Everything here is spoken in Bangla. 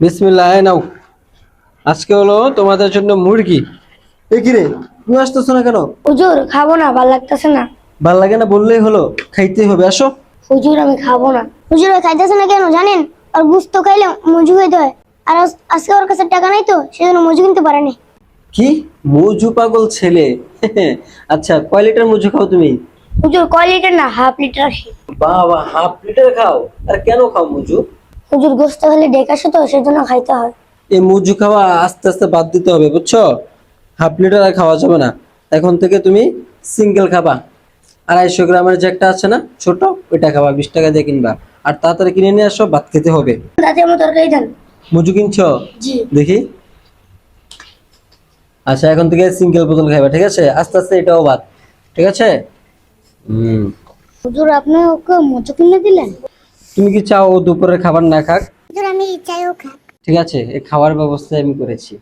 বিসমিল্লাহ নাও। আজকে হলো তোমাদের জন্য মুরগি। এ কি রে তুমি আসতেছো না কেন? হুজুর খাব না ভালো লাগতেছে না। ভালো লাগে না বললেই হলো খাইতেই হবে আসো। হুজুর আমি খাব না। হুজুর ওই খাইতেছে না কেন জানেন? আর গুস্ত খাইলে মজু হইতে হয়। আর আজকে ওর কাছে টাকা নাই তো সেজন্য মজু কিনতে পারেনি কি? মুজু পাগল ছেলে। আচ্ছা কয় লিটার মুজু খাও তুমি? হুজুর কয় লিটার না হাফ লিটার। বাবা হাফ লিটার খাও। আর কেন খাও মুজু? হুজুর গোস্ত খেলে ডেকাশে তো সেজন্য খাইতে হয়। এই মুজু খাওয়া আস্তে আস্তে বাদ দিতে হবে বুঝছ? হাফ লিটার আর খাওয়া যাবে না। এখন থেকে তুমি সিঙ্গেল খাবা। আড়াইশো গ্রামের যে একটা আছে না ছোট ওইটা খাবা বিশ টাকা দিয়ে কিনবা। আর তাড়াতাড়ি কিনে নিয়ে আসো ভাত খেতে হবে। দাদি আমার তরকারি দেন। মুজু কিনছো? জি। দেখি। আচ্ছা এখন থেকে সিঙ্গেল বোতল খাইবা ঠিক আছে? আস্তে আস্তে এটাও বাদ ঠিক আছে? হুম। হুজুর আপনি ওকে মজু কিনে দিলেন? তুমি কি চাও ও দুপুরের খাবার না খাক? আমি আমি চাইও খাক। ঠিক আছে এই খাওয়ার ব্যবস্থা আমি করেছি।